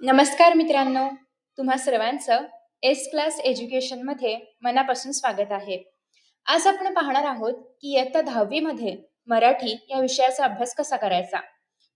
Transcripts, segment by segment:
नमस्कार मित्रांनो तुम्हा सर्वांचं एस क्लास एज्युकेशनमध्ये मनापासून स्वागत आहे. आज आपण पाहणार आहोत की इयत्ता दहावीमध्ये मराठी या विषयाचा अभ्यास कसा करायचा?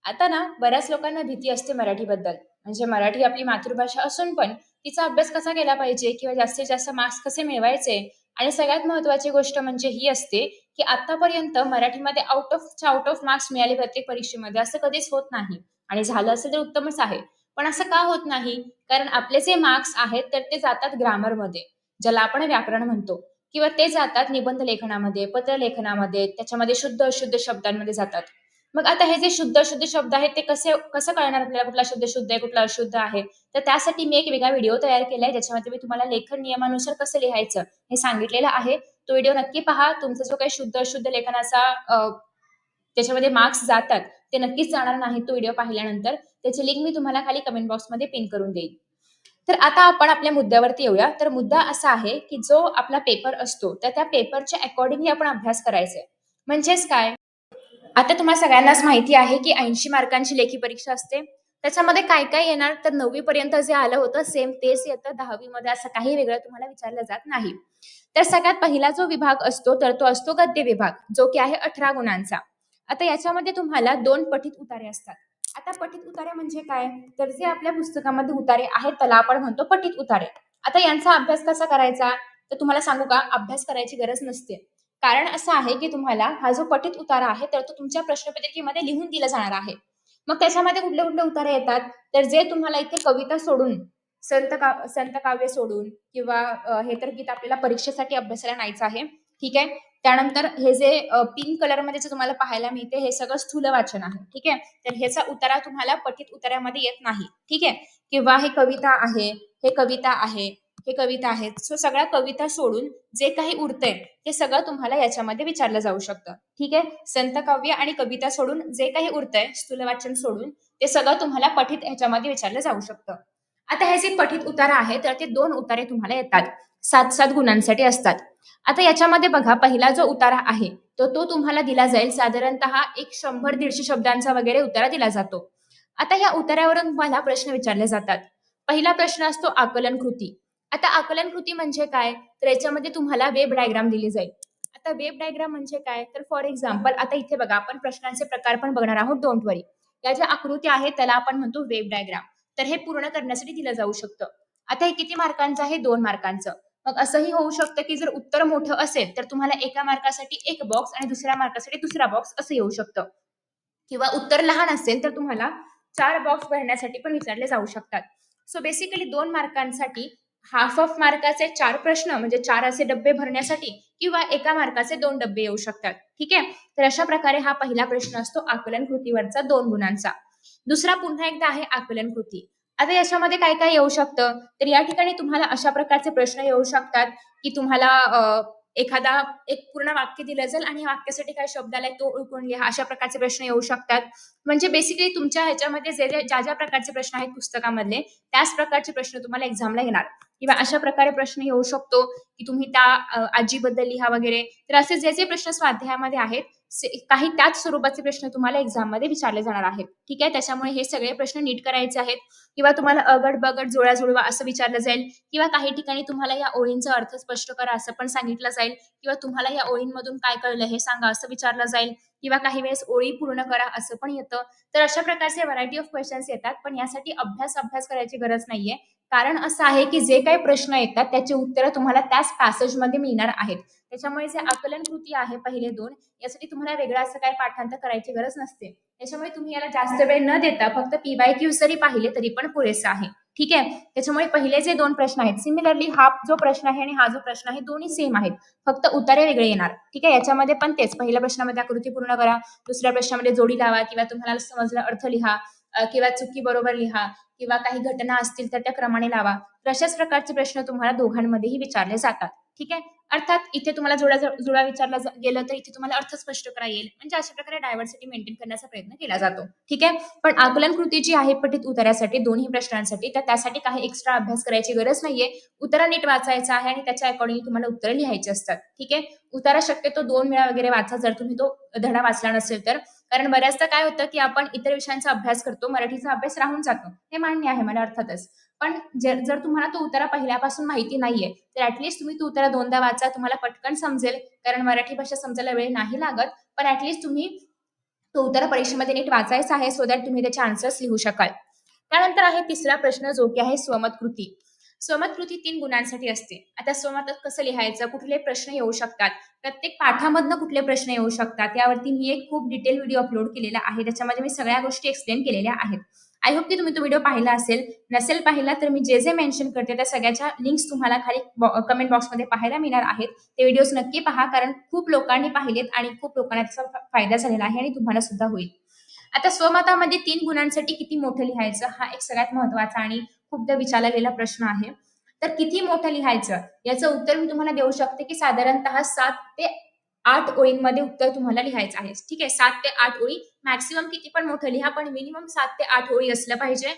आता ना बऱ्याच लोकांना भीती असते मराठीबद्दल. म्हणजे मराठी आपली मातृभाषा असून पण तिचा अभ्यास कसा केला पाहिजे किंवा जास्तीत जास्त मार्क्स कसे मिळवायचे? आणि सगळ्यात महत्वाची गोष्ट म्हणजे ही असते की आतापर्यंत मराठीमध्ये out of out of marks मिळाले प्रत्येक परीक्षेमध्ये असं कधीच होत नाही. आणि झालं असेल तर उत्तमच आहे. पण असं का होत नाही? कारण आपले जे मार्क्स आहेत तर ते जातात ग्रामरमध्ये ज्याला आपण व्याकरण म्हणतो. किंवा ते जातात निबंध लेखनामध्ये पत्र लेखनामध्ये त्याच्यामध्ये शुद्ध अशुद्ध शब्दांमध्ये जातात. मग आता हे जे शुद्ध अशुद्ध शब्द आहेत ते कसे कसं कळणार आपल्याला कुठला शब्द शुद्ध आहे कुठला अशुद्ध आहे? तर त्यासाठी मी एक वेगळा व्हिडिओ तयार केला आहे ज्याच्यामध्ये मी तुम्हाला लेखन नियमानुसार कसं लिहायचं हे सांगितलेलं आहे. तो व्हिडिओ नक्की पहा. तुमचा जो काही शुद्ध अशुद्ध लेखनाचा ज्याच्यामध्ये मार्क्स जातात ते नक्कीच जाणार नाही तो व्हिडिओ पाहिल्यानंतर. त्याची लिंक मी तुम्हाला खाली कमेंट बॉक्समध्ये पिन करून देईन. तर आता आपण आपल्या मुद्द्यावरती येऊया. तर मुद्दा असा आहे की जो आपला पेपर असतो तर त्या पेपरच्या अकॉर्डिंगली आपण अभ्यास करायचा आहे. म्हणजेच काय? आता तुम्हाला सगळ्यांनाच माहिती आहे की ऐंशी मार्कांची लेखी परीक्षा असते. त्याच्यामध्ये काय काय येणार? तर नववी पर्यंत जे आलं होतं सेम तेच येतं. दहावी मध्ये असं काही वेगळं तुम्हाला विचारलं जात नाही. तर सगळ्यात पहिला जो विभाग असतो तर तो असतो गद्य विभाग जो की आहे अठरा गुणांचा. आता याच्यामध्ये तुम्हाला दोन पठित उतारे असतात. आता पठित उतारे म्हणजे काय? तर जे आपल्या पुस्तकामध्ये उतारे आहेत त्याला आपण म्हणतो पठित उतारे. आता यांचा अभ्यास कसा करायचा? तर तुम्हाला सांगू का? अभ्यास करायची गरज नसते. कारण असं आहे की तुम्हाला हा जो पठित उतारा आहे तर तो तुमच्या प्रश्नपत्रिकेमध्ये लिहून दिला जाणार आहे. मग त्याच्यामध्ये कुठले कुठले उतारे येतात? तर जे तुम्हाला इथे कविता सोडून संत का संत काव्य सोडून किंवा हे तर गीत आपल्याला परीक्षेसाठी अभ्यासाला न्यायचं आहे. ठीक आहे? त्यानंतर हे जे पिंक कलरमध्ये जे तुम्हाला पाहायला मिळते हे सगळं स्थूल वाचन आहे ठीक आहे? तर ह्याचा उतारा तुम्हाला पठित उतारामध्ये येत नाही ठीक आहे? किंवा हे कविता आहे हे कविता आहे हे कविता आहेत सो सगळ्या कविता सोडून जे काही उरतंय ते सगळं तुम्हाला याच्यामध्ये विचारलं जाऊ शकतं ठीक आहे? संत काव्य आणि कविता सोडून जे काही उरतंय स्थूल वाचन सोडून ते सगळं तुम्हाला पठित ह्याच्यामध्ये विचारलं जाऊ शकतं. आता हे जे पठित उतारा आहे तर ते दोन उतारे तुम्हाला येतात. सात सात गुणांसाठी असतात. आता याच्यामध्ये बघा पहिला जो उतारा आहे तो तो तुम्हाला दिला जाईल. साधारणतः एक शंभर दीडशे शब्दांचा वगैरे उतारा दिला जातो. आता या उतार्यावरून तुम्हाला प्रश्न विचारले जातात. पहिला प्रश्न असतो आकलन कृती. आता आकलन कृती म्हणजे काय? तर याच्यामध्ये तुम्हाला वेब डायग्राम दिली जाईल. आता वेब डायग्राम म्हणजे काय? तर फॉर एक्झाम्पल आता इथे बघा आपण प्रश्नांचे प्रकार पण बघणार आहोत. Don't worry. या ज्या आकृती आहेत त्याला आपण म्हणतो वेब डायग्राम. तर हे पूर्ण करण्यासाठी दिलं जाऊ शकतं. आता हे किती मार्कांचं आहे? दोन मार्कांचं. मग असंही होऊ शकतं की जर उत्तर मोठं असेल तर तुम्हाला एका मार्कासाठी एक बॉक्स आणि दुसऱ्या मार्कासाठी दुसरा बॉक्स असं येऊ शकतं. किंवा उत्तर लहान असेल तर तुम्हाला चार बॉक्स भरण्यासाठी पण विचारले जाऊ शकतात. सो बेसिकली दोन मार्कांसाठी हाफ ऑफ मार्काचे चार प्रश्न म्हणजे चार असे डब्बे भरण्यासाठी किंवा एका मार्काचे दोन डब्बे येऊ शकतात. ठीक आहे? तर अशा प्रकारे हा पहिला प्रश्न असतो आकलन कृतीवरचा दोन गुणांचा. दुसरा पुन्हा एकदा आहे आकलन कृती. आता याच्यामध्ये काय काय येऊ शकतं? तर या ठिकाणी तुम्हाला अशा प्रकारचे प्रश्न येऊ शकतात की तुम्हाला एखादा एक पूर्ण वाक्य दिलं जाईल आणि वाक्यासाठी काय शब्द आलाय तो ओळखून लिहा अशा प्रकारचे प्रश्न येऊ शकतात. म्हणजे बेसिकली तुमच्या ह्याच्यामध्ये जे ज्या ज्या प्रकारचे प्रश्न आहेत पुस्तकामधले त्याच प्रकारचे प्रश्न तुम्हाला एक्झामला येणार. किंवा अशा प्रकारे प्रश्न येऊ शकतो की तुम्ही त्या आजीबद्दल लिहा वगैरे. तर असे जे जे प्रश्न स्वाध्यायामध्ये आहेत काही त्याच स्वरूपाचे प्रश्न तुम्हाला एक्झाममध्ये विचारले जाणार आहेत. ठीक आहे? त्याच्यामुळे हे सगळे प्रश्न नीट करायचे आहेत. किंवा तुम्हाला अगड बगड जुळा जुळवा असं विचारलं जाईल. किंवा काही ठिकाणी तुम्हाला या ओळींचा अर्थ स्पष्ट करा असं पण सांगितलं जाईल. किंवा तुम्हाला या ओळींमधून काय कळलं हे सांगा असं विचारलं जाईल. किंवा काही वेळेस ओळी पूर्ण करा असं पण येतं. तर अशा प्रकारचे व्हरायटी ऑफ क्वेश्चन्स येतात. पण यासाठी अभ्यास अभ्यास करायची गरज नाहीये. कारण असं आहे की जे काही प्रश्न येतात त्याची उत्तरं तुम्हाला त्याच पॅसेजमध्ये मिळणार आहेत. त्याच्यामुळे जे आकलन कृती आहे पहिले दोन यासाठी तुम्हाला वेगळा असं काही पाठांतर करायची गरज नसते. त्याच्यामुळे तुम्ही याला जास्त वेळ न देता फक्त पीवाय क्यू जरी पाहिले तरी पण पुरेसं आहे. ठीक आहे? त्याच्यामुळे पहिले जे दोन प्रश्न आहेत सिमिलरली हा जो प्रश्न आहे आणि हा जो प्रश्न आहे दोन्ही सेम आहेत. फक्त उत्तरे वेगळे येणार. ठीक आहे? याच्यामध्ये पण तेच. पहिल्या प्रश्नामध्ये आकृती पूर्ण करा. दुसऱ्या प्रश्नामध्ये जोडी लावा किंवा तुम्हाला समजलं अर्थ लिहा. किंवा चुकी बरोबर लिहा किंवा काही घटना असतील तर त्या क्रमाने लावा. तर अशाच प्रकारचे प्रश्न तुम्हाला दोघांमध्येही विचारले जातात. ठीक आहे? अर्थात इथे तुम्हाला जुळा जुळा विचारला गेलं तर इथे तुम्हाला अर्थ स्पष्ट करा येईल. म्हणजे अशा प्रकारे डायव्हर्सिटी मेंटेन करण्याचा प्रयत्न केला जातो. ठीक आहे? पण आकलन कृती जी आहे पठित उतारासाठी दोन्ही प्रश्नांसाठी तर त्यासाठी काही एक्स्ट्रा अभ्यास करायची गरज नाहीये. उतारा नीट वाचायचा आहे आणि त्याच्या अकॉर्डिंग तुम्हाला उत्तरं लिहायची असतात. ठीक आहे? उतारा शक्यतो दोन वेळा वगैरे वाचा जर तुम्ही तो धडा वाचला नसेल तर. कारण बऱ्याचदा काय होतं की आपण इतर विषयांचा अभ्यास करतो मराठीचा अभ्यास राहून जातो. हे मान्य आहे मला अर्थातच. पण जर जर तुम्हाला तो उतारा पहिल्यापासून माहिती नाहीये तर ऍटलीस्ट तुम्ही तो उतारा दोनदा वाचा तुम्हाला पटकन समजेल कारण मराठी भाषा समजायला वेळ नाही लागत पण ऍटलीस्ट तुम्ही तो उतारा परीक्षेमध्ये नीट वाचायचा आहे सो दॅट तुम्ही त्याचे आन्सर्स लिहू शकाल. त्यानंतर आहे तिसरा प्रश्न जो की आहे स्वमत कृती स्वमत कृती तीन गुणांसाठी असते. आता स्वमतात कसं लिहायचं कुठले प्रश्न येऊ शकतात प्रत्येक पाठामधनं कुठले प्रश्न येऊ शकतात यावरती मी एक खूप डिटेल व्हिडिओ अपलोड केलेला आहे त्याच्यामध्ये मी सगळ्या गोष्टी एक्सप्लेन केलेल्या आहेत. आय होप की तुम्ही तो व्हिडिओ पाहिला असेल. नसेल पाहिला तर मी जे जे मेन्शन करते त्या सगळ्याच्या लिंक्स तुम्हाला खाली कमेंट बॉक्समध्ये पाहायला मिळणार आहेत. ते व्हिडिओज नक्की पहा कारण खूप लोकांनी पाहिलेत आणि खूप लोकांना त्याचा फायदा झालेला आहे आणि तुम्हाला सुद्धा होईल. आता स्वमतामध्ये तीन गुणांसाठी किती मोठं लिहायचं? हा एक सगळ्यात महत्त्वाचा आणि खूपदा विचारला प्रश्न आहे. तर किती मोठं लिहायचं? याचं उत्तर मी तुम्हाला देऊ शकते की साधारणतः सात ते आठ ओळींमध्ये उत्तर तुम्हाला लिहायचं आहे. ठीक आहे? सात ते आठ ओळी. मॅक्सिमम किती पण मोठं लिहा पण मिनिमम सात ते आठ ओळी असलं पाहिजे.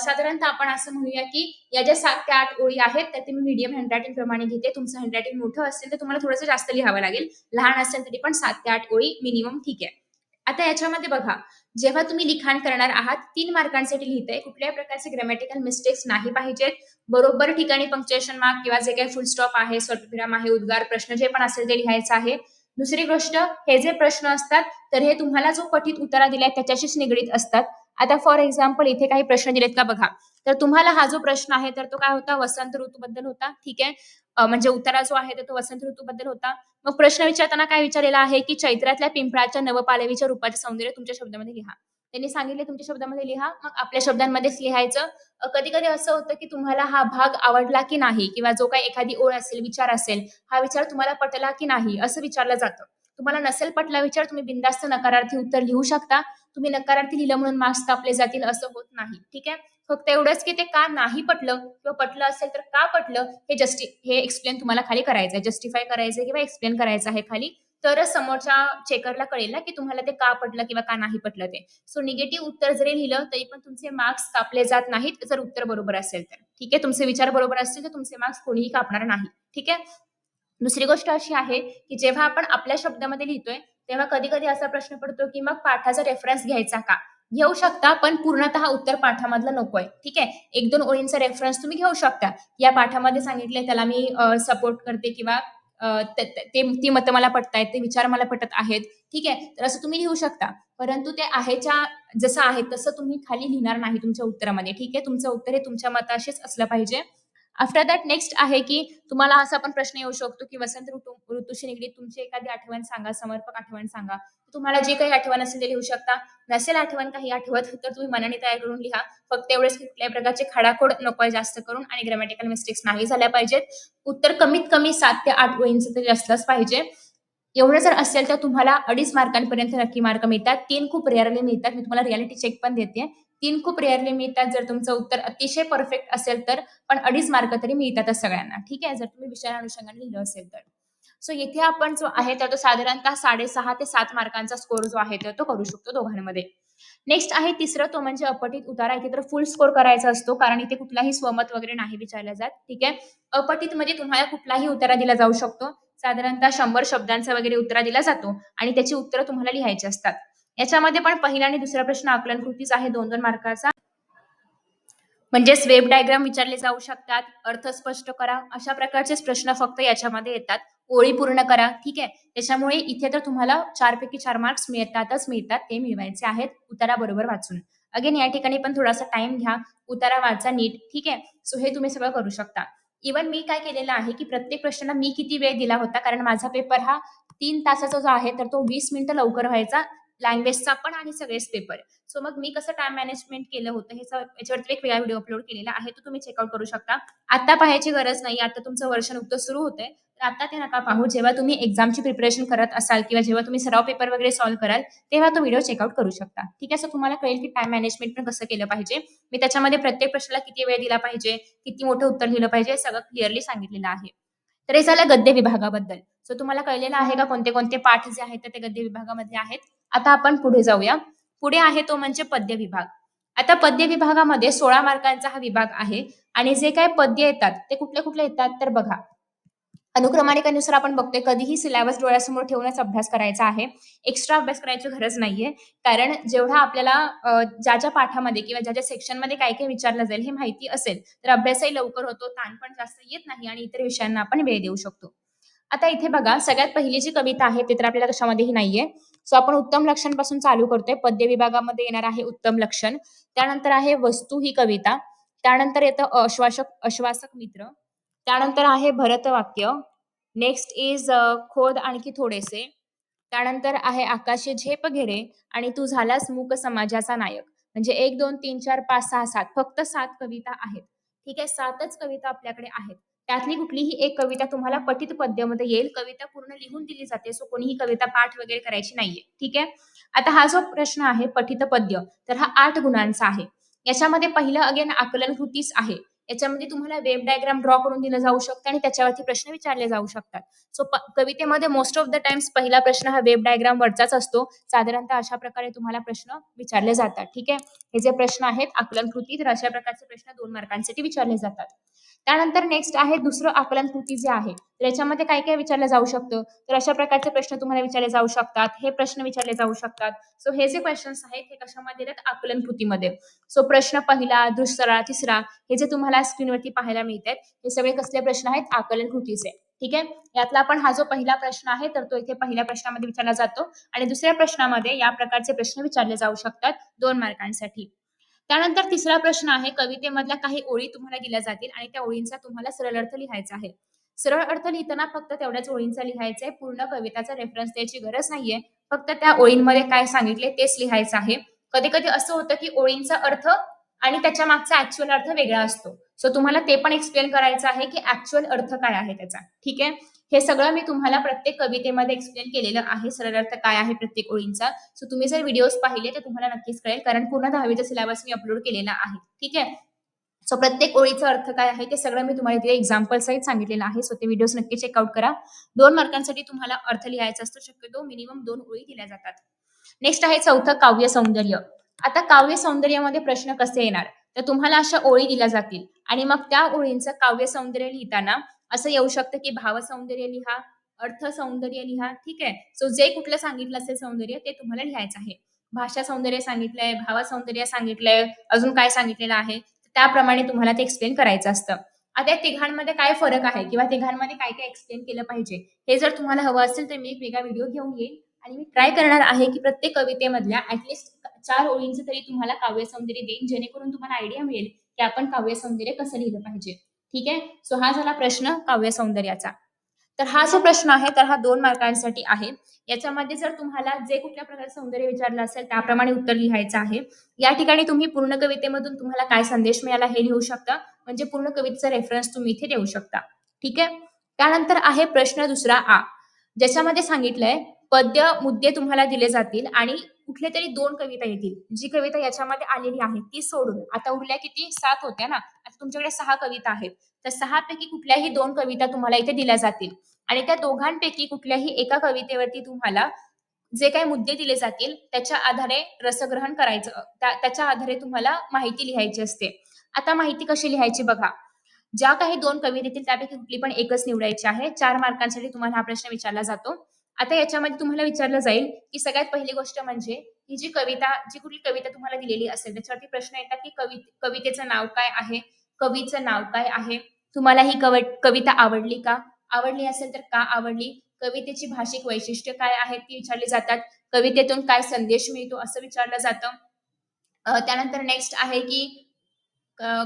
साधारणतः आपण असं म्हणूया की या ज्या सात ते आठ ओळी आहेत त्या ते मी मीडियम हँडरायटिंग प्रमाणे घेते. तुमचं हँडरायटिंग मोठं असेल तर तुम्हाला थोडंसं जास्त लिहावं लागेल. लहान असेल तरी पण सात ते आठ ओळी मिनिमम ठीक आहे. आता याच्यामध्ये बघा. जेव्हा तुम्ही लिखाण करणार आहात तीन मार्कांसाठी लिहिताय. कुठल्याही प्रकारचे ग्रॅमॅटिकल मिस्टेक्स नाही पाहिजेत. बरोबर ठिकाणी पंक्च्युएशन मार्क किंवा जे काही फुल स्टॉप आहे स्वल्पविराम आहे उद्गार प्रश्न जे पण असेल ते लिहायचं आहे. दुसरी गोष्ट हे जे प्रश्न असतात तर हे तुम्हाला जो पठित उतारा दिलाय त्याच्याशीच निगडीत असतात. आता फॉर एक्झाम्पल इथे काही प्रश्न दिलेत का बघा. तर तुम्हाला हा जो प्रश्न आहे तर तो काय होता? वसंत ऋतूबद्दल होता. ठीक आहे. म्हणजे उतारा जो आहे तो वसंत ऋतूबद्दल होता. मग प्रश्न विचारताना काय विचारलेला आहे की चैत्रातल्या पिंपळाच्या नवपालवीच्या रूपाचे सौंदर्य तुमच्या शब्दामध्ये लिहा. त्यांनी सांगितले तुमच्या शब्दामध्ये लिहा. मग आपल्या शब्दांमध्येच लिहायचं. कधी कधी असं होतं की तुम्हाला हा भाग आवडला की नाही? किंवा जो काही एखादी ओळ असेल विचार असेल हा विचार तुम्हाला पटला की नाही? असं विचारलं जातं. तुम्हाला नसेल पटला विचार तुम्ही बिंदास्त नकारार्थी उत्तर लिहू शकता. तुम्ही नकारार्थी लिहिलं म्हणून मार्क्स कापले जातील असं होत नाही. ठीक आहे? फक्त एवढंच की ते का नाही पटलं किंवा पटलं असेल तर का पटलं हे जस्टि हे एक्सप्लेन तुम्हाला खाली करायचं आहे जस्टिफाय करायचं किंवा एक्सप्लेन करायचं आहे खाली. तरच समोरच्या चेकरला कळेल ना की तुम्हाला ते का पटलं किंवा का नाही पटलं ते. सो निगेटिव्ह उत्तर जरी लिहिलं तरी पण तुमचे मार्क्स कापले जात नाहीत. जर उत्तर बरोबर असेल तर. ठीक आहे? तुमचे विचार बरोबर असतील तर तुमचे मार्क्स कोणीही कापणार नाही. ठीक आहे? दुसरी गोष्ट अशी आहे की जेव्हा आपण आपल्या शब्दामध्ये लिहितोय तेव्हा कधी कधी असा प्रश्न पडतो की मग पाठाचा रेफरन्स घ्यायचा का? घेऊ शकता पण पूर्णतः उत्तर पाठामधलं नकोय. ठीक आहे? एक दोन ओळींचा रेफरन्स तुम्ही घेऊ शकता. या पाठामध्ये सांगितले त्याला मी सपोर्ट करते किंवा ते ते- ती मतं मला पटतायत ते विचार मला पटत आहेत. ठीक आहे? तर असं तुम्ही लिहू शकता. परंतु ते आहेच्या जसं आहे तसं तुम्ही खाली लिहिणार नाही तुमच्या उत्तरामध्ये. ठीक आहे? तुमचं उत्तर हे तुमच्या मताशीच असलं पाहिजे. आफ्टर दॅट नेक्स्ट आहे की तुम्हाला असा पण प्रश्न येऊ शकतो की वसंत ऋतू ऋतूशी निगडीत तुमची एखादी आठवण सांगा समर्पक आठवण सांगा. तुम्हाला जे काही आठवण असेल ते लिहू शकता. नसेल आठवण काही आठवत तर तुम्ही मनाने तयार करून लिहा. फक्त एवढेच कुठल्याही प्रकारचे खडाखोड नकोय जास्त करून आणि ग्रॅमॅटिकल मिस्टेक्स नाही झाल्या पाहिजेत. उत्तर कमीत कमी सात ते आठ ओळींचं तरी असलंच पाहिजे. एवढं जर असेल तर तुम्हाला अडीच मार्कांपर्यंत नक्की मार्क मिळतात. तीन खूप रेअरली मिळतात. मी तुम्हाला रियालिटी चेक पण देते. तीन खूप रेअरली मिळतात. जर तुमचं उत्तर अतिशय परफेक्ट असेल तर पण अडीच मार्क तरी मिळतातच सगळ्यांना. ठीक आहे? जर तुम्ही विषया अनुषंगाने लिहिलं असेल तर. सो येथे आपण जो आहे तर तो साधारणतः साडेसहा ते सात मार्कांचा स्कोर जो आहे तर तो करू शकतो दोघांमध्ये. नेक्स्ट आहे तिसरं तो म्हणजे अपटीत उतारा. इथे तर फुल स्कोर करायचा असतो कारण इथे कुठलाही स्वमत वगैरे नाही विचारला जात. ठीक आहे? अपटीत मध्ये तुम्हाला कुठलाही उतारा दिला जाऊ शकतो. साधारणतः शंभर शब्दांचा वगैरे उतारा दिला जातो आणि त्याची उत्तरं तुम्हाला लिहायची असतात. याच्यामध्ये पण पहिला आणि दुसरा प्रश्न आकलन कृतीच आहे. दोन दोन मार्काचा. म्हणजेच वेब डायग्राम विचारले जाऊ शकतात. अर्थ स्पष्ट करा. अशा प्रकारचेच प्रश्न फक्त याच्यामध्ये येतात. ओळी पूर्ण करा. ठीक आहे? त्याच्यामुळे इथे तर तुम्हाला चार पैकी चार मार्क्स मिळतातच मिळतात. ते मिळवायचे आहेत. उतारा बरोबर वाचून. अगेन या ठिकाणी पण थोडासा टाइम घ्या. उतारा वाचा नीट. ठीक आहे? सो हे तुम्ही सगळं करू शकता. इवन मी काय केलेलं आहे की प्रत्येक प्रश्नाला मी किती वेळ दिला होता? कारण माझा पेपर हा तीन तासाचा जो आहे तर तो वीस मिनिटं लवकर व्हायचा. लँग्वेजचा पण आणि सगळेच पेपर सो मग मी कसं टाइम मॅनेजमेंट केलं होतं हे याच्यावरती एक वेगळा व्हिडिओ अपलोड केलेला आहे तो तुम्ही चेकआउट करू शकता. आता पाहायची गरज नाही आता तुमचं वर्ष नुकतं सुरू होतंय. तर आता ते नका पाहू. जेव्हा तुम्ही एक्झामची प्रिपरेशन करत असाल किंवा जेव्हा तुम्ही सराव पेपर वगैरे सॉल्व्ह कराल तेव्हा तो व्हिडिओ चेकआउट करू शकता. ठीक आहे? सो तुम्हाला कळेल की टाइम मॅनेजमेंट पण कसं केलं पाहिजे. मी त्याच्यामध्ये प्रत्येक प्रश्नाला किती वेळ दिला पाहिजे किती मोठं उत्तर दिलं पाहिजे हे सगळं क्लिअरली सांगितलेलं आहे. तर हे झालं गद्य विभागाबद्दल. सो तुम्हाला कळलेलं आहे का कोणते कोणते पाठ जे आहेत तर ते गद्य विभागामध्ये आहेत. आता आपण पुढे जाऊया. पुढे आहे तो म्हणजे पद्य विभाग. आता पद्य विभागामध्ये सोळा मार्कांचा हा विभाग आहे. आणि जे काय पद्य येतात ते कुठले कुठले येतात तर बघा. अनुक्रमानिकेनुसार आपण बघतोय कधीही सिलेबस डोळ्यासमोर ठेवूनच अभ्यास करायचा आहे. एक्स्ट्रा अभ्यास करायची गरज नाहीये. कारण जेवढा आपल्याला ज्या, ज्या पाठामध्ये किंवा ज्या, ज्या सेक्शनमध्ये काय-काय विचारलं जाईल हे माहिती असेल, तर अभ्यासही लवकर होतो, ताण पण जास्त येत नाही आणि इतर विषयांना आपण वेळ देऊ शकतो. आता इथे बघा सगळ्यात पहिली जी कविता आहे ती तर आपल्याला कशामध्येही नाहीये. सो आपण उत्तम लक्षणपासून चालू करतोय. पद्य विभागामध्ये येणार आहे उत्तम लक्षण. त्यानंतर आहे वस्तू ही कविता. त्यानंतर येतं अश्वासक आश्वासक मित्र. त्यानंतर आहे भरतवाक्य. नेक्स्ट इज खोद आणखी थोडेसे. त्यानंतर आहे आकाशे झेप घेरे आणि तू झालास मूक समाजाचा नायक. म्हणजे 1, 2, 3, 4, 5, 6, 7 फक्त सात कविता आहेत. ठीक आहे. सातच कविता आपल्याकडे आहेत. त्यातली कुठलीही एक कविता तुम्हाला पठित पद्यामध्ये येईल. कविता पूर्ण लिहून दिली जाते. सो कोणीही कविता पाठ वगैरे करायची नाहीये. ठीक आहे. आता हा जो प्रश्न आहे पठित पद्य, तर हा आठ गुणांचा आहे. याच्यामध्ये पहिलं अगेन आकलन कृतीच आहे. याच्यामध्ये तुम्हाला वेब डायग्राम ड्रॉ करून दिलं जाऊ शकतं आणि त्याच्यावरती प्रश्न विचारले जाऊ शकतात. सो कवितेमध्ये मोस्ट ऑफ द टाईम्स पहिला प्रश्न हा वेब डायग्राम वरचाच असतो. साधारणतः अशा प्रकारे तुम्हाला प्रश्न विचारले जातात. ठीक आहे. हे जे प्रश्न आहेत आकलन कृती, तर अशा प्रकारचे प्रश्न दोन मार्कांसाठी विचारले जातात. त्यानंतर नेक्स्ट आहे दुसरं आकलन कृती जे आहे, तर याच्यामध्ये काय-काय विचारलं जाऊ शकतं, तर अशा प्रकारचे प्रश्न तुम्हाला विचारले जाऊ शकतात. हे प्रश्न विचारले जाऊ शकतात. सो हे जे क्वेश्चन्स आहेत हे कशामध्ये येतात आकलन कृतीमध्ये. सो प्रश्न पहिला, दुसरा, तिसरा हे जे तुम्हाला स्क्रीनवरती पाहायला मिळतात हे सगळे कसले प्रश्न आहेत आकलन कृतीचे. ठीक आहे. यातला आपण हा जो पहिला प्रश्न आहे, तर तो इथे पहिल्या प्रश्नामध्ये विचारला जातो आणि दुसऱ्या प्रश्नामध्ये या प्रकारचे प्रश्न विचारले जाऊ शकतात दोन मार्कांसाठी. त्यानंतर तिसरा प्रश्न आहे कवितेमधल्या काही ओळी तुम्हाला दिल्या जातील आणि त्या ओळींचा तुम्हाला सरळ अर्थ लिहायचा आहे. सरळ अर्थ लिहिताना फक्त तेवढ्याच ओळींचा लिहायचा आहे. पूर्ण कविताचा रेफरन्स द्यायची गरज नाहीये. फक्त त्या ओळींमध्ये काय सांगितले तेच लिहायचं आहे. कधी-कधी असं होतं की ओळींचा अर्थ आणि त्याच्या मागचा ऍक्च्युअल अर्थ वेगळा असतो. सो तुम्हाला ते पण एक्सप्लेन करायचं आहे की ऍक्च्युअल अर्थ काय आहे त्याचा. ठीक आहे. हे सगळं मी तुम्हाला प्रत्येक कवितेमध्ये एक्सप्लेन केलेलं आहे. सरळ अर्थ काय आहे प्रत्येक ओळींचा. सो तुम्ही जर व्हिडिओज पाहिले तर तुम्हाला नक्कीच कळेल कारण पूर्ण 10वीचा सिलेबस मी अपलोड केलेला आहे. ठीक आहे. सो प्रत्येक ओळीचा अर्थ काय आहे ते सगळं मी तुम्हाला तिथे एक्झाम्पल सहित सांगितलेलं आहे. सो ते व्हिडिओज नक्की चेकआउट करा. दोन मार्कांसाठी तुम्हाला अर्थ लिहायचा असतो. शक्यतो मिनिमम दोन ओळी दिल्या जातात. नेक्स्ट आहे चौथं काव्य सौंदर्य. आता काव्य सौंदर्यामध्ये प्रश्न कसे येणार? तर तुम्हाला अशा ओळी दिल्या जातील आणि मग त्या ओळींचं काव्य सौंदर्य लिहिताना असं येऊ शकतं की भावसौंदर्य लिहा, अर्थ सौंदर्य लिहा. ठीक आहे. सो जे कुठलं सांगितलं असेल सौंदर्य ते तुम्हाला लिहायचं आहे. भाषा सौंदर्य सांगितलंय, भावसौंदर्य सांगितलंय, अजून काय सांगितलेलं आहे, त्याप्रमाणे तुम्हाला ते एक्सप्लेन करायचं असतं. आता या तिघांमध्ये काय फरक आहे किंवा तिघांमध्ये काय-काय एक्सप्लेन केलं पाहिजे, हे जर तुम्हाला हवं असेल तर मी एक वेगळा व्हिडिओ घेऊन येईन आणि मी ट्राय करणार आहे की प्रत्येक कवितेमधल्या ऍटलिस्ट चार ओळींचं तरी तुम्हाला काव्य सौंदर्य देईन, जेणेकरून तुम्हाला आयडिया मिळेल की आपण काव्य सौंदर्य कसं लिहिलं पाहिजे. ठीक आहे. सो हा झाला प्रश्न काव्य सौंदर्याचा. तर हा जो प्रश्न आहे तर हा दोन मार्कांसाठी आहे. याच्यामध्ये जर तुम्हाला जे कुठल्या प्रकारचं सौंदर्य विचारलं असेल त्याप्रमाणे उत्तर लिहायचं आहे. या ठिकाणी तुम्ही पूर्ण कवितेमधून तुम्हाला काय संदेश मिळाला हे लिहू शकता. म्हणजे पूर्ण कवितेचा रेफरन्स तुम्ही इथे देऊ शकता. ठीक आहे. त्यानंतर आहे प्रश्न दुसरा आ. ज्याच्यामध्ये सांगितलंय पद्य, मुद्दे तुम्हाला दिले जातील आणि कुठल्यातरी 2 कविता येतील. जी कविता याच्यामध्ये आलेली आहे ती सोडून. आता उरल्या किती सात होत्या ना. आता तुमच्याकडे सहा कविता आहेत. तर सहा पैकी कुठल्याही दोन कविता तुम्हाला इथे दिल्या जातील आणि त्या दोघांपैकी कुठल्याही एका कवितेवरती तुम्हाला जे काही मुद्दे दिले जातील त्याच्या आधारे रसग्रहण करायचं. त्या त्याच्या आधारे तुम्हाला माहिती लिहायची असते. आता माहिती कशी लिहायची बघा. ज्या काही दोन कविता येतील त्यापैकी कुठली पण एकच निवडायची आहे. चार मार्कांसाठी तुम्हाला हा प्रश्न विचारला जातो. आता याच्यामध्ये तुम्हाला विचारलं जाईल की सगळ्यात पहिली गोष्ट म्हणजे ही जी कविता जी कुठली कविता तुम्हाला दिलेली असेल त्याच्यावरती प्रश्न येतात की कवि कवितेचं नाव काय आहे? कवीचं नाव काय आहे? तुम्हाला ही कव कविता आवडली का? आवडली असेल तर का आवडली? कवितेची भाषिक वैशिष्ट्य काय आहेत ती विचारली जातात. कवितेतून काय संदेश मिळतो असं विचारलं जातं. त्यानंतर नेक्स्ट आहे की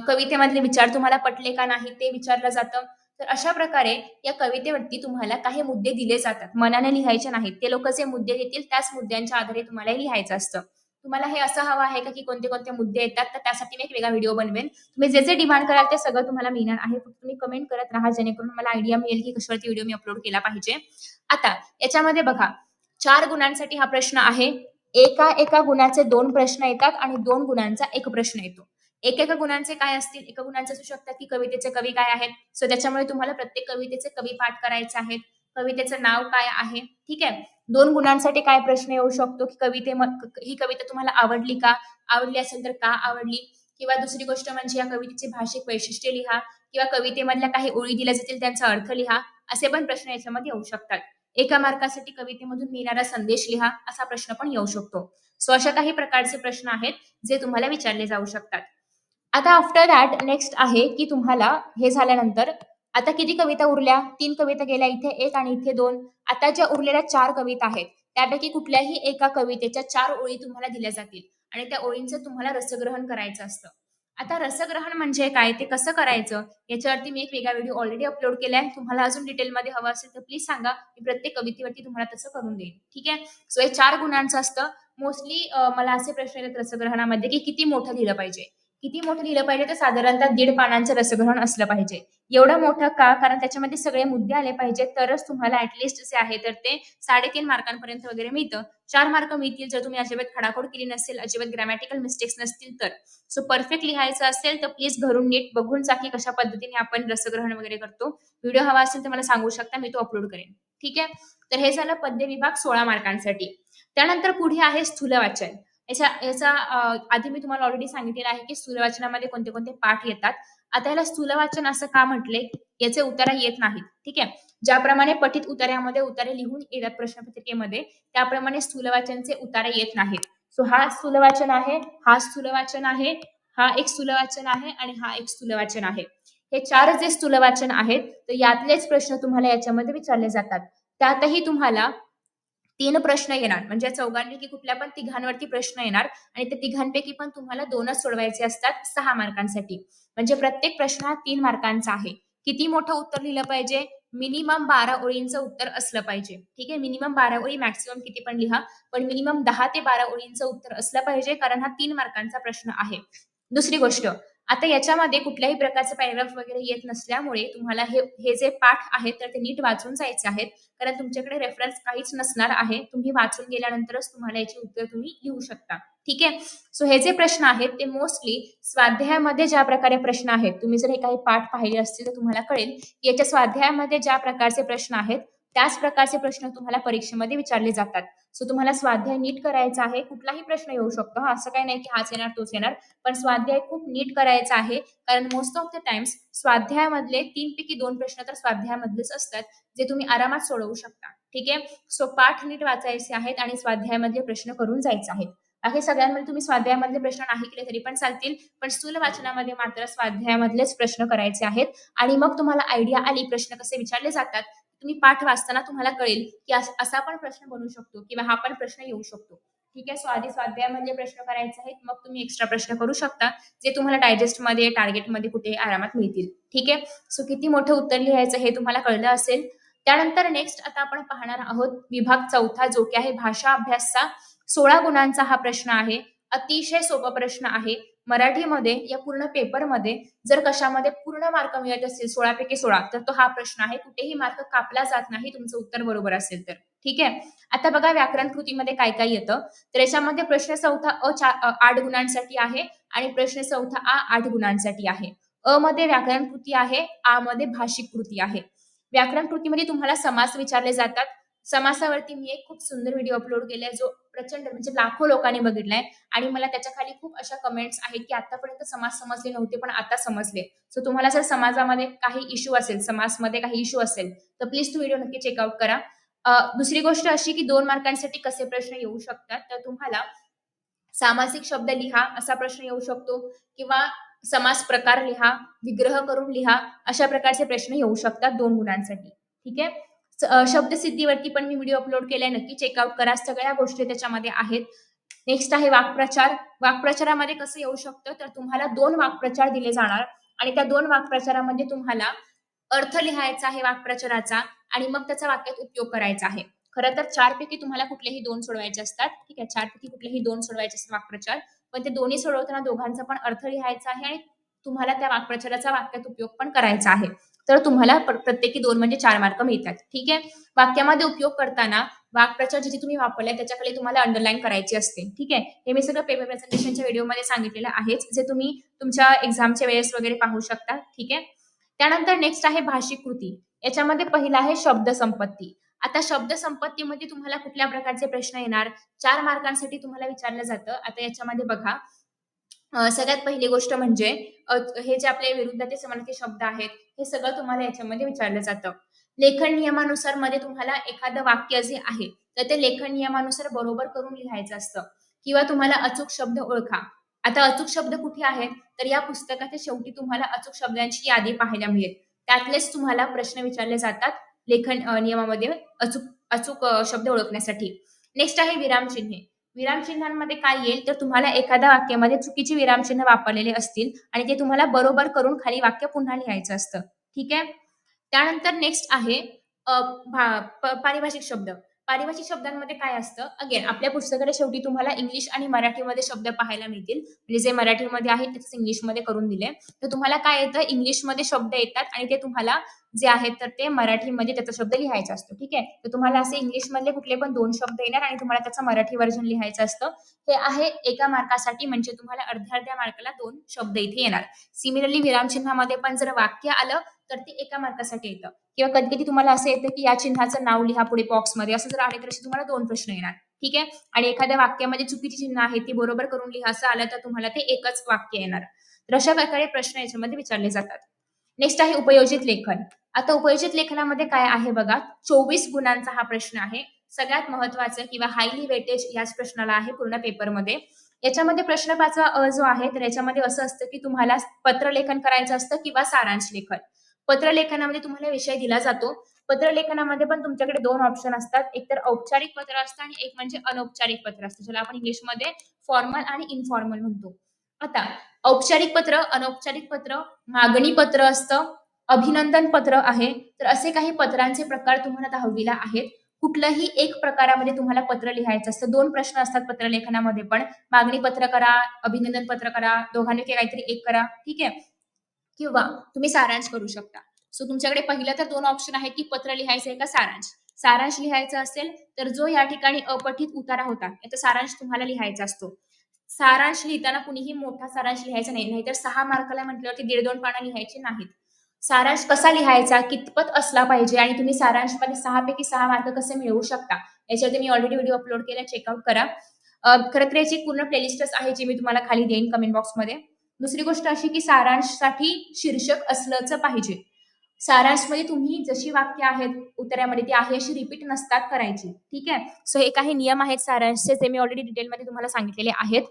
कवितेमधले विचार तुम्हाला पटले का नाही ते विचारलं जातं. तर अशा प्रकारे या कवितेवरती तुम्हाला काही मुद्दे दिले जातात. मनाने लिहायचे नाहीत. ते लोक जे मुद्दे देतील त्याच मुद्द्यांच्या आधारे तुम्हाला लिहायचं असतं. तुम्हाला हे असं हवं आहे का की कोणते-कोणते मुद्दे येतात तर त्यासाठी मी एक वेगळा व्हिडिओ बनवेन. तुम्ही जे-जे डिमांड कराल ते सगळं तुम्हाला मिळणार आहे. फक्त तुम्ही कमेंट करत राहा जेणेकरून मला आयडिया मिळेल की कशावरती व्हिडिओ मी अपलोड केला पाहिजे. आता याच्यामध्ये बघा चार गुणांसाठी हा प्रश्न आहे. एका एका गुणाचे दोन प्रश्न येतात आणि दोन गुणांचा एक प्रश्न येतो. एकेका गुणांचे काय असतील? एका गुणांचे असू शकतात की कवितेचे कवी काय आहेत? सो त्याच्यामुळे तुम्हाला प्रत्येक कवितेचे कवी पाठ करायचे आहेत. कवितेचं नाव काय आहे? ठीक आहे. दोन गुणांसाठी काय प्रश्न येऊ शकतो की कविते ही कविता तुम्हाला आवडली का? आवडली असेल तर का आवडली? किंवा दुसरी गोष्ट म्हणजे या कवितेची भाषिक वैशिष्ट्ये लिहा किंवा कवितेमधल्या काही ओळी दिल्या जातील त्यांचा अर्थ लिहा. असे पण प्रश्न याच्यामध्ये येऊ शकतात एका मार्कासाठी कवितेमधून मिळणारा संदेश लिहा असा प्रश्न पण येऊ शकतो सो अशा काही प्रकारचे प्रश्न आहेत जे तुम्हाला विचारले जाऊ शकतात आता आफ्टर दॅट नेक्स्ट आहे की तुम्हाला हे झाल्यानंतर आता किती कविता उरल्या? तीन कविता गेल्या इथे एक आणि इथे दोन. आता ज्या उरलेल्या चार कविता आहेत त्यापैकी कुठल्याही एका कवितेच्या चार ओळी तुम्हाला दिल्या जातील आणि त्या ओळींचं तुम्हाला रसग्रहण करायचं असतं. आता रसग्रहण म्हणजे काय? ते कसं करायचं? याच्यावरती मी एक वेगळा व्हिडिओ ऑलरेडी अपलोड केलाय. तुम्हाला अजून डिटेलमध्ये हवं असेल तर प्लीज सांगा. मी प्रत्येक कवितेवरती तुम्हाला तसं करून देईन. ठीक आहे? सो हे चार गुणांचं असतं. मोस्टली मला असे प्रश्न येतात रसग्रहणामध्ये की किती मोठं लिहिलं पाहिजे? किती मोठं लिहिलं पाहिजे तर साधारणतः दीड पानांचं रसग्रहण असलं पाहिजे. एवढं मोठं का? कारण त्याच्यामध्ये सगळे मुद्दे आले पाहिजेत तरच तुम्हाला ऍटलिस्ट जे आहे तर ते साडेतीन मार्कांपर्यंत वगैरे मिळतं. चार मार्क मिळतील जर तुम्ही अजिबात खडाखोड केली नसेल अजिबात ग्रॅमॅटिकल मिस्टेक्स नसतील तर. सो परफेक्ट लिहायचं असेल तर प्लीज घरून नीट बघून जा की कशा पद्धतीने आपण रसग्रहण वगैरे करतो. व्हिडिओ हवा असेल तर मला सांगू शकता मी तो अपलोड करेन. ठीक आहे? तर हे झालं पद्य विभाग सोळा मार्कांसाठी. त्यानंतर पुढे आहे स्थूल वाचन. याचा याचा आधी मी तुम्हाला ऑलरेडी सांगितलेलं आहे की स्थूलवाचनामध्ये कोणते कोणते पाठ येतात. आता याला स्थूल वाचन असं का म्हटले? याचे उतारा येत नाहीत. ठीक आहे? ज्याप्रमाणे पठित उतार्यामध्ये उतारे लिहून येतात प्रश्नपत्रिकेमध्ये त्याप्रमाणे स्थूल वाचनचे उतारे येत नाहीत. सो हा स्थूल वाचन आहे हा स्थूल वाचन आहे हा एक स्थूलवाचन आहे आणि हा एक स्थूल वाचन आहे. हे चार जे स्थूल वाचन आहेत तर यातलेच प्रश्न तुम्हाला याच्यामध्ये विचारले जातात. त्यातही तुम्हाला तीन प्रश्न येणार. म्हणजे चौघांपैकी कुठल्या पण तिघांवरती प्रश्न येणार आणि त्या तिघांपैकी पण तुम्हाला दोनच सोडवायचे असतात सहा मार्कांसाठी. म्हणजे प्रत्येक प्रश्न हा तीन मार्कांचा आहे. किती मोठं उत्तर लिहिलं पाहिजे? मिनिमम बारा ओळींचं उत्तर असलं पाहिजे. ठीक आहे? मिनिमम बारा ओळी मॅक्सिमम किती पण लिहा. पण मिनिमम दहा ते बारा ओळींचं उत्तर असलं पाहिजे कारण हा तीन मार्कांचा प्रश्न आहे. दुसरी गोष्ट आता याच्यामध्ये कुठल्याही प्रकारचे पॅराग्राफ वगैरे येत नसल्यामुळे तुम्हाला हे हे जे पाठ आहेत तर ते नीट वाचून जायचे आहेत. कारण तुमच्याकडे रेफरन्स काहीच नसणार आहे. तुम्ही वाचून गेल्यानंतरच तुम्हाला याची उत्तर तुम्ही लिहू शकता. ठीक आहे? सो हे जे प्रश्न आहेत ते मोस्टली स्वाध्यायामध्ये ज्या प्रकारे प्रश्न आहेत तुम्ही जर हे काही पाठ पाहिले असतील तर तुम्हाला कळेल की याच्या स्वाध्यायामध्ये ज्या प्रकारचे प्रश्न आहेत त्याच प्रकारचे प्रश्न तुम्हाला परीक्षेमध्ये विचारले जातात. सो तुम्हाला स्वाध्याय नीट करायचा आहे कुठलाही प्रश्न येऊ शकतो. हा असं काही नाही की हाच येणार तोच येणार. पण स्वाध्याय खूप नीट करायचा आहे कारण मोस्ट ऑफ द टाइम्स स्वाध्यायामधले तीन पैकी दोन प्रश्न तर स्वाध्यायामधलेच असतात जे तुम्ही आरामात सोडवू शकता. ठीक आहे? सो पाठ नीट वाचायचे आहेत आणि स्वाध्यायामधले प्रश्न करून जायचे आहेत. बाकी सगळ्यांमध्ये तुम्ही स्वाध्यायामधले प्रश्न नाही केले तरी पण चालतील पण स्थूल वाचनामध्ये मात्र स्वाध्यायामधलेच प्रश्न करायचे आहेत. आणि मग तुम्हाला आयडिया आली प्रश्न कसे विचारले जातात तुम्ही पाठ वाचताना तुम्हाला कळेल की असा पण प्रश्न बनू शकतो किंवा हा पण प्रश्न येऊ शकतो. ठीक आहे? सो आधी स्वाध्यायामधले प्रश्न करायचे आहेत. मग तुम्ही एक्स्ट्रा प्रश्न करू शकता जे तुम्हाला डायजेस्टमध्ये टार्गेटमध्ये कुठे आरामात मिळतील. ठीक आहे? सो किती मोठं उत्तर लिहायचं हे तुम्हाला कळलं असेल. त्यानंतर नेक्स्ट आता आपण पाहणार आहोत विभाग चौथा जो की आहे भाषा अभ्यासचा. सोळा गुणांचा हा प्रश्न आहे. अतिशय सोपा प्रश्न आहे. मराठीमध्ये या पूर्ण पेपरमध्ये जर कशामध्ये पूर्ण मार्क मिळत असतील सोळापैकी सोळा तर तो हा प्रश्न आहे. कुठेही मार्क कापला जात नाही तुमचं उत्तर बरोबर असेल तर. ठीक आहे? आता बघा व्याकरण कृतीमध्ये काय काय येतं? तर याच्यामध्ये प्रश्न चौथा अ अ, आठ गुणांसाठी आहे आणि प्रश्न चौथा आ आठ गुणांसाठी आहे. अ मध्ये व्याकरण कृती आहे आ मध्ये भाषिक कृती आहे. व्याकरण कृतीमध्ये तुम्हाला समास विचारले जातात. समासावरती मी एक खूप सुंदर व्हिडिओ अपलोड केलाय जो प्रचंड म्हणजे लाखो लोकांनी बघितलाय. आणि मला त्याच्याखाली खूप अशा कमेंट्स आहेत की आतापर्यंत समाज समजले नव्हते पण आता समजले. सो तुम्हाला जर समाजामध्ये काही इश्यू असेल समाजमध्ये काही इश्यू असेल तर प्लीज तो व्हिडिओ नक्की चेकआउट करा. दुसरी गोष्ट अशी की दोन मार्कांसाठी कसे प्रश्न येऊ शकतात तर तुम्हाला सामासिक शब्द लिहा असा प्रश्न येऊ शकतो. किंवा समास प्रकार लिहा विग्रह करून लिहा अशा प्रकारचे प्रश्न येऊ शकतात दोन गुणांसाठी ठीक आहे? शब्दसिद्धीवरती पण मी व्हिडिओ अपलोड केलाय. नक्की चेकआउट करा. सगळ्या गोष्टी त्याच्यामध्ये आहेत. नेक्स्ट आहे वाक्प्रचार. वाक्प्रचारामध्ये कसं येऊ शकतं? तर तुम्हाला दोन वाक्प्रचार दिले जाणार. आणि त्या दोन वाक्प्रचारामध्ये तुम्हाला अर्थ लिहायचा आहे वाक्प्रचाराचा आणि मग त्याचा वाक्यात उपयोग करायचा आहे. खरं तर चारपैकी तुम्हाला कुठलेही दोन सोडवायचे असतात. ठीक आहे? चारपैकी कुठलेही दोन सोडवायचे असतात वाक्प्रचार. पण ते दोन्ही सोडवताना दोघांचा पण अर्थ लिहायचा आहे आणि तुम्हाला त्या वाक्प्रचाराचा वाक्यात उपयोग पण करायचा आहे. तर तुम्हाला प्रत्येकी दोन म्हणजे चार मार्क मिळतात. ठीक आहे? वाक्यामध्ये उपयोग करताना वाक्प्रचार जिथे तुम्ही वापरलाय त्याच्याकडे तुम्हाला अंडरलाईन करायची असते. ठीक आहे? हे मी सगळं पेपर प्रेझेंटेशनच्या व्हिडिओमध्ये सांगितलेलं आहेच. जे तुम्ही तुमच्या एक्झामच्या वेळेस वगैरे पाहू शकता. ठीक आहे? त्यानंतर नेक्स्ट आहे भाषिक कृती. याच्यामध्ये पहिला आहे शब्द संपत्ती. आता शब्द संपत्तीमध्ये तुम्हाला कुठल्या प्रकारचे प्रश्न येणार? चार मार्कांसाठी तुम्हाला विचारलं जातं. आता याच्यामध्ये बघा सगळ्यात पहिली गोष्ट म्हणजे हे जे आपले विरुद्धाचे समानार्थी शब्द आहेत हे सगळं तुम्हाला याच्यामध्ये विचारलं जातं. लेखन नियमानुसारमध्ये तुम्हाला एखादं वाक्य जे आहे तर ते लेखन नियमानुसार बरोबर करून लिहायचं असतं. किंवा तुम्हाला अचूक शब्द ओळखा. आता अचूक शब्द कुठे आहेत? तर या पुस्तकाच्या शेवटी तुम्हाला अचूक शब्दांची यादी पाहायला मिळेल. त्यातलेच तुम्हाला प्रश्न विचारले जातात लेखन नियमामध्ये अचूक अचूक शब्द ओळखण्यासाठी. नेक्स्ट आहे विरामचिन्हे. विरामचिन्हांमध्ये काय येईल तर तुम्हाला एखाद्या वाक्यामध्ये चुकीचे विरामचिन्ह वापरलेले असतील आणि ते तुम्हाला बरोबर करून खाली वाक्य पुन्हा लिहायचं असतं. ठीक आहे? त्यानंतर नेक्स्ट आहे भा- पारिभाषिक शब्द. पारिभाषिक शब्दांमध्ये काय असतं? अगेन आपल्या पुस्तकाच्या शेवटी तुम्हाला इंग्लिश आणि मराठीमध्ये शब्द पाहायला मिळतील. म्हणजे जे मराठीमध्ये आहेत त्याच इंग्लिशमध्ये करून दिले तर तुम्हाला काय येतं? इंग्लिशमध्ये शब्द येतात आणि ते तुम्हाला जे आहेत तर ते मराठीमध्ये त्याचा शब्द लिहायचा असतो. ठीक आहे? तर तुम्हाला असे इंग्लिशमधले कुठले पण दोन शब्द येणार आणि तुम्हाला त्याचं मराठी व्हर्जन लिहायचं असतं. हे आहे एका मार्कासाठी म्हणजे तुम्हाला अर्ध्या अर्ध्या मार्काला दोन शब्द इथे येणार. सिमिलरली विरामचिन्हामध्ये पण जर वाक्य आलं तर ते एका मार्कासाठी येतं. किंवा कधी कधी तुम्हाला असं येतं की या चिन्हाचं नाव लिहा पुढे बॉक्समध्ये असं जर आले तर असे तुम्हाला दोन प्रश्न येणार. ठीक आहे? आणि एखाद्या वाक्यामध्ये चुकीची चिन्ह आहे ती बरोबर करून लिहा. असं आलं तर तुम्हाला ते एकच वाक्य येणार. तर अशा प्रकारे प्रश्न याच्यामध्ये विचारले जातात. नेक्स्ट आहे उपयोजित लेखन. आता उपयोजित लेखनामध्ये काय आहे बघा? चोवीस गुणांचा हा प्रश्न आहे. सगळ्यात महत्वाचं किंवा हायली वेटेज याच प्रश्नाला आहे पूर्ण पेपरमध्ये याच्यामध्ये प्रश्न पाचवा अ जो आहे तर याच्यामध्ये असं असतं की तुम्हाला पत्रलेखन करायचं असतं किंवा सारांश लेखन. पत्रलेखनामध्ये तुम्हाला विषय दिला जातो. पत्रलेखनामध्ये पण तुमच्याकडे दोन ऑप्शन असतात. एक तर औपचारिक पत्र असतं आणि एक म्हणजे अनौपचारिक पत्र असतं ज्याला आपण इंग्लिशमध्ये फॉर्मल आणि इनफॉर्मल म्हणतो. आता औपचारिक पत्र अनौपचारिक पत्र मागणी पत्र असतं अभिनंदन पत्र आहे. तर असे काही पत्रांचे प्रकार तुम्हाला दहावीला आहेत. कुठलंही एक प्रकारामध्ये तुम्हाला पत्र लिहायचं असतं. दोन प्रश्न असतात पत्रलेखनामध्ये पण. मागणी पत्र करा अभिनंदन पत्र करा दोघांपैकी काहीतरी एक करा. ठीक आहे? किंवा तुम्ही सारांश करू शकता. सो तुमच्याकडे पहिलं तर दोन ऑप्शन आहेत की पत्र लिहायचं आहे का सारांश. सारांश लिहायचा असेल तर जो या ठिकाणी अपठित उतारा होता याचा सारांश तुम्हाला लिहायचा असतो. सारांश लिहिताना कुणीही मोठा सारांश लिहायचा नाही नाहीतर सहा मार्काला म्हटल्यावरती दीड दोन पानं लिहायची नाहीत. सारांश कसा लिहायचा कितपत असला पाहिजे आणि तुम्ही सारांशमध्ये सहा पैकी सहा मार्क कसे मिळवू शकता याच्यावरती मी ऑलरेडी व्हिडिओ अपलोड केला चेकआउट करा. खरं तर याची पूर्ण प्लेलिस्टच आहे जी मी तुम्हाला खाली देईन कमेंट बॉक्समध्ये दुसरी गोष्ट अशी की सारांशसाठी शीर्षक असलंच पाहिजे. सारांशमध्ये तुम्ही जशी वाक्य आहेत उत्तरामध्ये ती आहे अशी रिपीट नसतात करायची. ठीक आहे? सो हे काही नियम आहेत सारांशचे ते मी ऑलरेडी डिटेलमध्ये तुम्हाला सांगितलेले आहेत.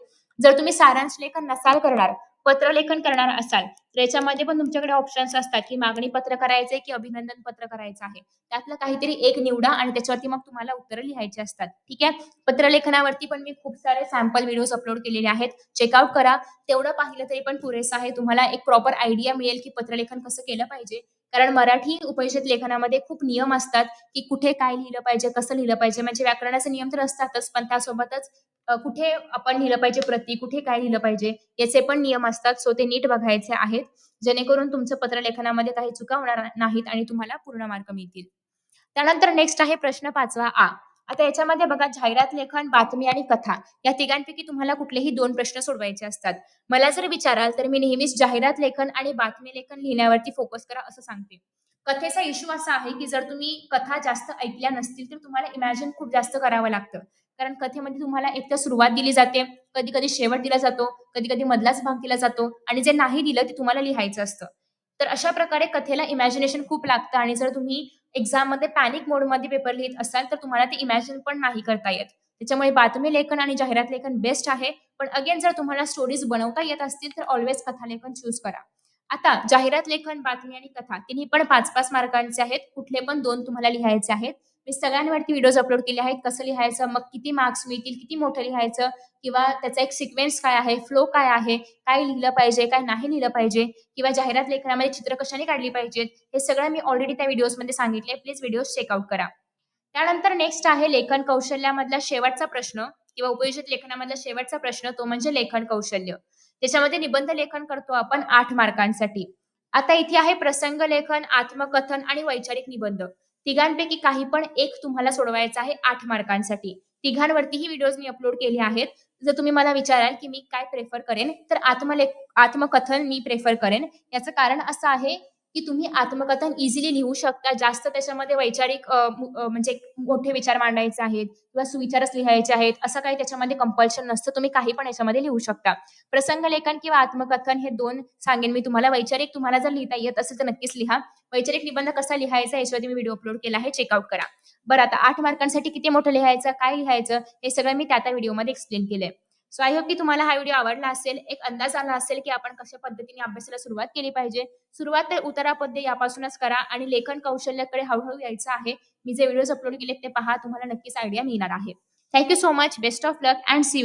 जर तुम्ही सारांश लेखन नसाल करणार पत्रलेखन करणार असाल तर याच्यामध्ये पण तुमच्याकडे ऑप्शन्स असतात की मागणी पत्र करायचंय की अभिनंदन पत्र करायचं आहे. त्यातलं काहीतरी एक निवडा आणि त्याच्यावरती मग तुम्हाला उत्तरं लिहायची असतात. ठीक आहे? पत्रलेखनावरती पण मी खूप सारे सॅम्पल व्हिडिओज अपलोड केलेले आहेत. चेकआउट करा. तेवढं पाहिलं तरी पण पुरेसं आहे. तुम्हाला एक प्रॉपर आयडिया मिळेल की पत्रलेखन कसं केलं पाहिजे. कारण मराठी उपनिषद लेखनामध्ये खूप नियम असतात की कुठे काय लिहिलं पाहिजे कसं लिहिलं पाहिजे. म्हणजे व्याकरणाचे नियम तर असतातच पण त्यासोबतच कुठे आपण लिहिलं पाहिजे प्रति कुठे काय लिहिलं पाहिजे याचे पण नियम असतात. सो ते नीट बघायचे आहेत. जेणेकरून तुमचं पत्र लेखनामध्ये काही चुका होणार नाहीत आणि तुम्हाला पूर्ण मार्क मिळतील. त्यानंतर नेक्स्ट आहे प्रश्न पाचवा आ. आता याच्यामध्ये बघा जाहिरात लेखन बातमी आणि कथा या तिघांपैकी तुम्हाला कुठलेही दोन प्रश्न सोडवायचे असतात. मला जर विचाराल तर मी नेहमीच जाहिरात लेखन आणि बातमी लेखन लिहिण्यावरती फोकस करा असं सांगते. कथेचा इश्यू असा आहे की जर तुम्ही कथा जास्त ऐकल्या नसतील तर तुम्हाला इमॅजिन खूप जास्त करावं लागतं. कारण कथेमध्ये तुम्हाला एक तर सुरुवात दिली जाते कधी कधी शेवट दिला जातो कधी कधी मधलाच भाग दिला जातो आणि जे नाही दिलं ते तुम्हाला लिहायचं असतं. तर अशा प्रकारे कथेला इमॅजिनेशन खूप लागतं आणि जर तुम्ही एक्झाममध्ये पॅनिक मोडमध्ये पेपर लिहित असाल तर तुम्हाला ते इमॅजिन पण नाही करता येत. त्याच्यामुळे बातमी लेखन आणि जाहिरात लेखन बेस्ट आहे. पण अगेन जर तुम्हाला स्टोरीज बनवता येत असतील तर ऑलवेज कथा लेखन चूज करा. आता जाहिरात लेखन बातमी आणि कथा तिन्ही पण पाच पाच मार्कांचे आहेत. कुठले पण दोन तुम्हाला लिहायचे आहेत. मी सगळ्यांवरती व्हिडिओज अपलोड केले आहेत. कसं लिहायचं मग किती मार्क्स मिळतील किती मोठं लिहायचं किंवा त्याचा एक सिक्वेन्स काय आहे फ्लो काय आहे काय लिहिलं पाहिजे काय नाही लिहिलं पाहिजे किंवा जाहिरात लेखनामध्ये चित्र कशाने काढली पाहिजेत हे सगळं मी ऑलरेडी त्या व्हिडिओजमध्ये सांगितले. प्लीज व्हिडिओ चेकआउट करा. त्यानंतर नेक्स्ट आहे लेखन कौशल्यामधला शेवटचा प्रश्न किंवा उपयोजित लेखनामधला शेवटचा प्रश्न तो म्हणजे लेखन कौशल्य. त्याच्यामध्ये निबंध लेखन करतो आपण आठ मार्कांसाठी आता इथे आहे प्रसंग लेखन आत्मकथन आणि वैचारिक निबंध. तिघांपैकी काही पण एक तुम्हाला सोडवायचा आहे आठ मार्कांसाठी. तिघांवरतीही व्हिडिओज मी अपलोड केले आहेत. जर तुम्ही मला विचाराल की मी काय प्रेफर करेन तर आत्मलेख आत्मकथन मी प्रेफर करेन. याचं कारण असं आहे की तुम्ही आत्मकथन इझिली लिहू शकता. जास्त त्याच्यामध्ये वैचारिक म्हणजे मोठे विचार मांडायचे आहेत किंवा सुविचारच लिहायचे आहेत, असं काही त्याच्यामध्ये कंपल्शन नसतं. तुम्ही काही पण याच्यामध्ये लिहू शकता. प्रसंग लेखन किंवा आत्मकथन हे दोन सांगेन मी तुम्हाला. वैचारिक तुम्हाला जर लिहिता येत असेल तर नक्कीच लिहा. वैचारिक निबंध कसा लिहायचा याच्यावरती मी व्हिडिओ अपलोड केला आहे, चेकआउट करा. बरं आता आठ मार्कांसाठी किती मोठं लिहायचं, काय लिहायचं, हे सगळं मी त्या-त्या व्हिडिओमध्ये एक्सप्लेन केलंय. सो आय होप की तुम्हाला हा व्हिडिओ आवडला असेल. एक अंदाज आला असेल की आपण कशा पद्धतीने अभ्यासाला सुरुवात केली पाहिजे. सुरुवात तर उतारापद्य यापासूनच करा आणि लेखन कौशल्याकडे हळूहळू यायचं आहे. मी जे व्हिडिओज अपलोड केलेत ते पहा. तुम्हाला नक्कीच आयडिया मिळणार आहे. Thank you so much. Best of luck and see